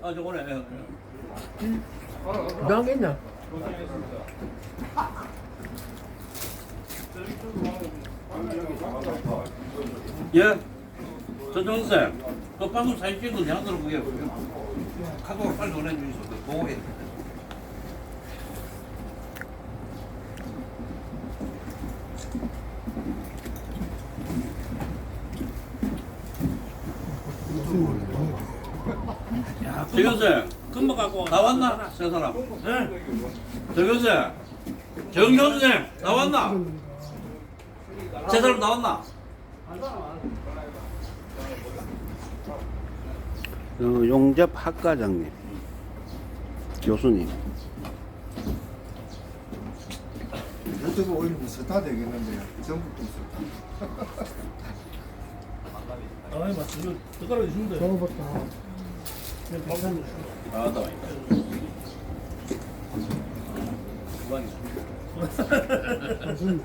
아 저거네. 예. 나온 게 있나? 예. 전정생, 그 방금 사진 찍은 거 양들 그게 카톡으로 빨리 보내주시오. 그 보고해. 정교생, 금방 갖고 나왔나? 세 사람. 네. 정교생, 정교생 나왔나? 세 사람 나왔나? 어, 용접 학과장님, 교수님. 유튜브 올리면 스타 되겠는데요. 전국도 스타. 아이 맞지 이거 젓가락 주면 돼먹 어봤다. 아, 나와 무슨